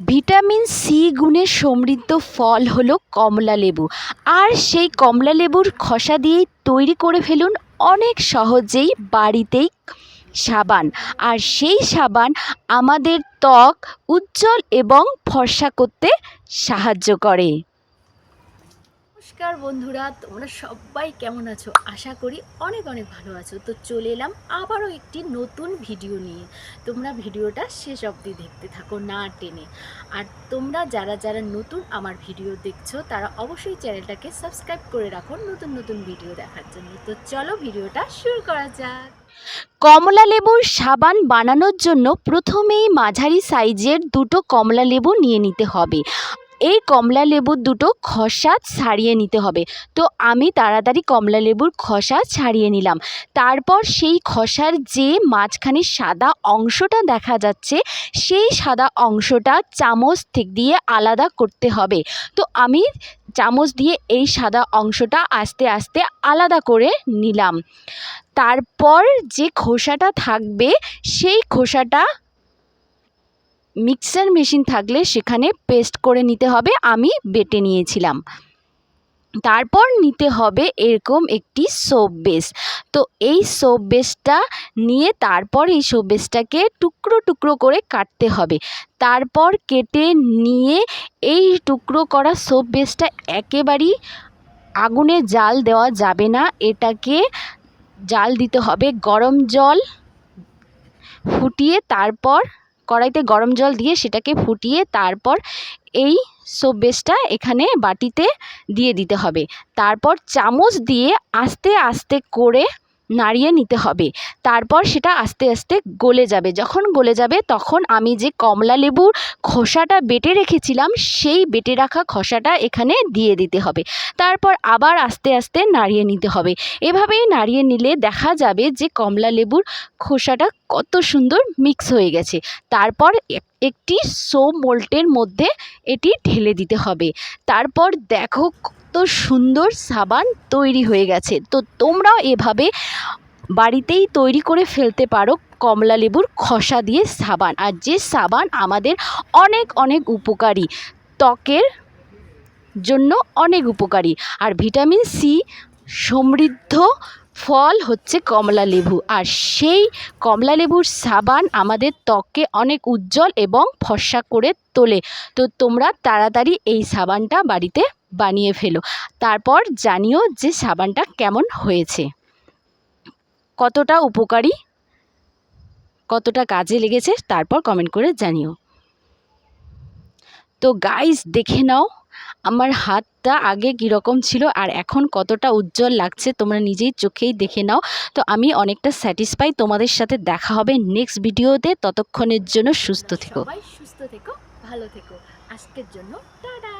Vitamin C গুণে সমৃদ্ধ ফল হলো কমলা লেবু। আর সেই কমলা লেবুর খসা দিয়েই তৈরি করে ফেলুন অনেক সহজেই বাড়িতেই সাবান। আর সেই সাবান আমাদের ত্বক উজ্জ্বল এবং ফর্সা করতে সাহায্য করে। নমস্কার বন্ধুরা, তোমরা সবাই কেমন আছো? আশা করি অনেক অনেক ভালো আছো। তো চলে এলাম আবারও একটি নতুন ভিডিও নিয়ে। তোমরা ভিডিওটা শেষ অবধি দেখতে থাকো, না টেনে। আর তোমরা যারা যারা নতুন আমার ভিডিও দেখছ, তারা অবশ্যই চ্যানেলটাকে সাবস্ক্রাইব করে রাখো নতুন নতুন ভিডিও দেখার জন্য। তো চলো ভিডিওটা শুরু করা যাক। কমলা লেবুর সাবান বানানোর জন্য প্রথমেই মাঝারি সাইজের দুটো কমলা লেবু নিয়ে নিতে হবে। এই কমলা লেবুর দুটো খসা ছাড়িয়ে নিতে হবে। তো আমি তাড়াতাড়ি কমলা লেবুর খোসা ছাড়িয়ে নিলাম। তারপর সেই খসার যে মাঝখানে সাদা অংশটা দেখা যাচ্ছে, সেই সাদা অংশটা চামচ থেকে দিয়ে আলাদা করতে হবে। তো আমি চামচ দিয়ে এই সাদা অংশটা আস্তে আস্তে আলাদা করে নিলাম। তারপর যে খোসাটা থাকবে, সেই খোসাটা মিক্সার মেশিন থাকলে সেখানে পেস্ট করে নিতে হবে, আমি বেটে নিয়েছিলাম। তারপর নিতে হবে এরকম একটি সোপ বেস। তো এই সোপ বেসটা নিয়ে তারপর এই সোপ বেসটাকে টুকরো টুকরো করে কাটতে হবে। তারপর কেটে নিয়ে এই টুকরো করা সোপ বেসটা একেবারেই আগুনে জাল দেওয়া যাবে না, এটাকে জাল দিতে হবে, গরম জল ফুটিয়ে তারপর কড়াইতে গরম জল দিয়ে সেটাকে ফুটিয়ে তারপর এই সোপ বেসটা এখানে বাটিতে দিয়ে দিতে হবে। তারপর চামচ দিয়ে আস্তে আস্তে করে নাড়িয়ে নিতে হবে। তারপর সেটা আস্তে আস্তে গলে যাবে। যখন গলে যাবে তখন আমি যে কমলা লেবুর খোসাটা বেটে রেখেছিলাম, সেই বেটে রাখা খোসাটা এখানে দিয়ে দিতে হবে। তারপর আবার আস্তে আস্তে নাড়িয়ে নিতে হবে। এভাবেই নাড়িয়ে নিলে দেখা যাবে যে কমলা লেবুর খোসাটা কত সুন্দর মিক্স হয়ে গেছে। তারপর একটি সো মোল্টের মধ্যে এটি ঢেলে দিতে হবে। তারপর দেখো কত সুন্দর সাবান তৈরি হয়ে গেছে। তো তোমরাও এভাবে বাড়িতেই তৈরি করে ফেলতে পারো কমলা লেবুর খোসা দিয়ে সাবান। আর যে সাবান আমাদের অনেক অনেক উপকারী, ত্বকের জন্য অনেক উপকারী। আর ভিটামিন সি সমৃদ্ধ ফল হচ্ছে কমলা লেবু। আর সেই কমলা লেবুর সাবান আমাদের ত্বককে অনেক উজ্জ্বল এবং ফর্সা করে তোলে। তো তোমরা তাড়াতাড়ি এই সাবানটা বাড়িতে বানিয়ে ফেলো। তারপর জানিও যে সাবানটা কেমন হয়েছে। কতটা উপকারী, কতটা কাজে লেগেছে তারপর কমেন্ট করে জানিও। তো গাইস দেখে নাও আমার হাতটা আগে কীরকম ছিল আর এখন কতটা উজ্জ্বল লাগছে, তোমরা নিজেই চোখেই দেখে নাও। তো আমি অনেকটা স্যাটিসফাই তোমাদের সাথে দেখা হবে নেক্সট ভিডিওতে ততক্ষণের জন্য সুস্থ থেকো। সুস্থ থেকো, ভালো থেকো। আজকের জন্য টাটা!